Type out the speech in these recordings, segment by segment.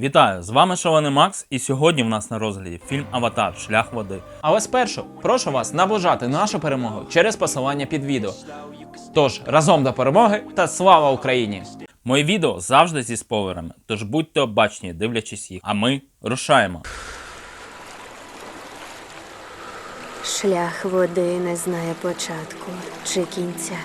Вітаю! З вами Шалений Макс, і сьогодні в нас на розгляді фільм Аватар Шлях води. Але спершу прошу вас наближати нашу перемогу через посилання під відео. Тож разом до перемоги та слава Україні! Мої відео завжди зі спойлерами, тож будьте обачні, дивлячись їх. А ми рушаємо. Шлях води не знає початку чи кінця.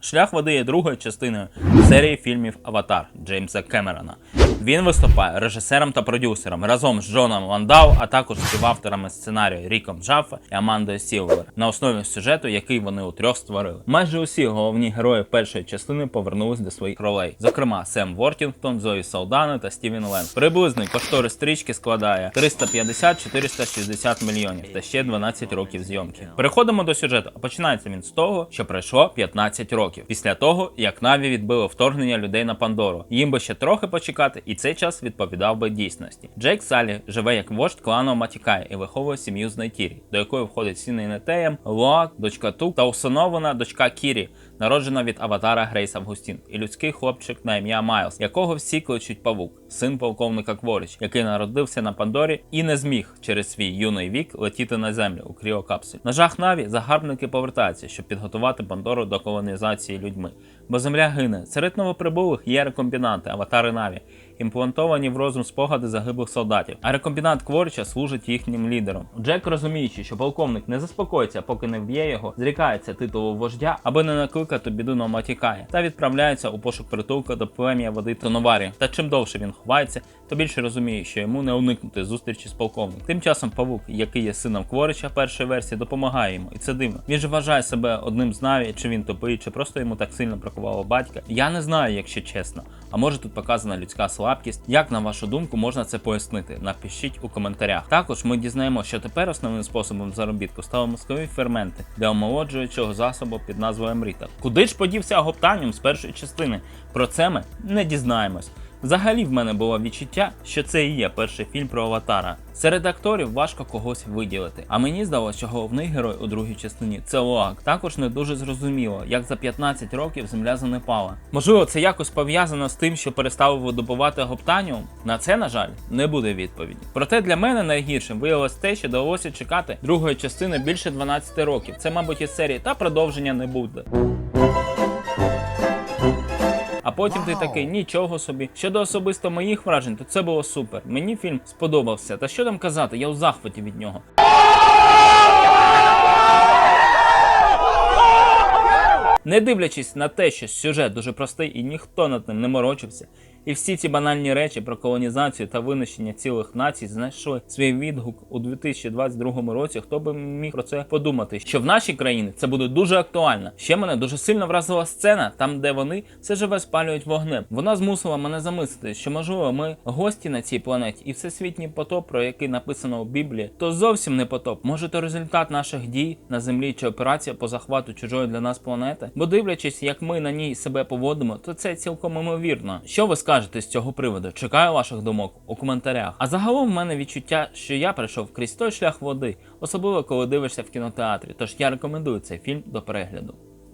Шлях води є другою частиною серії фільмів Аватар Джеймса Кемерона. Він виступає режисером та продюсером разом з Джоном Ландау, а також співавторами сценарію Ріком Джаффа і Амандою Сілвер на основі сюжету, який вони утрьох створили. Майже усі головні герої першої частини повернулись до своїх ролей, зокрема Сем Вортінгтон, Зої Салдана та Стівен Ленд. Приблизний кошторис стрічки складає 350-460 мільйонів та ще 12 років зйомки. Переходимо до сюжету. Починається він з того, що пройшло 15 років після того, як Наві відбило вторгнення людей на Пандору. Їм би ще трохи почекати, і цей час відповідав би дійсності. Джейк Салі живе як вождь клану Матікай і виховує сім'ю з Найтірі, до якої входить син Нетеєм, Лоак, дочка Тук та усиновлена дочка Кірі, народжена від аватара Грейс Августін, і людський хлопчик на ім'я Майлз, якого всі кличуть Павук, син полковника Кворіч, який народився на Пандорі і не зміг через свій юний вік летіти на землю у кріокапсулі. На жах Наві загарбники повертаються, щоб підготувати Пандору до колонізації людьми. Бо земля гине. Серед новоприбулих є рекомбінанти, аватари Наві, імплантовані в розум спогади загиблих солдатів. А рекомбінант Кворича служить їхнім лідером. Джек, розуміючи, що полковник не заспокоїться, поки не вб'є його, зрікається титулу вождя, аби не накликати біду на Матікає, та відправляється у пошук притулка до плем'я води Тоноварі. Та чим довше він ховається, то більше розуміє, що йому не уникнути зустрічі з полковником. Тим часом Павук, який є сином Кворича першої версії, допомагає йому, і це дивно. Він же вважає себе одним з Наві, чи він тупий, чи просто йому так сильно бракувало батька. Я не знаю, якщо чесно. А може тут показана людська слабкість. Як на вашу думку можна це пояснити? Напишіть у коментарях. Також ми дізнаємо, що тепер основним способом заробітку стали мозкові ферменти для омолоджуючого засобу під назвою Амріта. Куди ж подівся гоптаніум з першої частини? Про це ми не дізнаємось. Взагалі в мене було відчуття, що це і є перший фільм про аватара. Серед акторів важко когось виділити. А мені здалося, що головний герой у другій частині це Лоак. Також не дуже зрозуміло, як за 15 років земля занепала. Можливо, це якось пов'язано з тим, що перестали видобувати гоптаніум? На це, на жаль, не буде відповіді. Проте для мене найгіршим виявилось те, що довелося чекати другої частини більше 12 років. Це, мабуть, із серії та продовження не буде. Потім ти такий нічого собі. Щодо особисто моїх вражень, то це було супер. Мені фільм сподобався. Та що там казати, я у захваті від нього. Не дивлячись на те, що сюжет дуже простий і ніхто над ним не морочився, і всі ці банальні речі про колонізацію та винищення цілих націй знайшли свій відгук у 2022 році. Хто би міг про це подумати? Що в нашій країні це буде дуже актуально. Ще мене дуже сильно вразила сцена, там де вони все живе спалюють вогнем. Вона змусила мене замислити, що можливо ми гості на цій планеті, і всесвітній потоп, про який написано у Біблії, то зовсім не потоп. Може, то результат наших дій на землі чи операція по захвату чужої для нас планети. Бо дивлячись, як ми на ній себе поводимо, то це цілком імовірно. Що ви скажете з цього приводу? Чекаю ваших думок у коментарях. А загалом в мене відчуття, що я прийшов крізь той шлях води, особливо коли дивишся в кінотеатрі. Тож я рекомендую цей фільм до перегляду.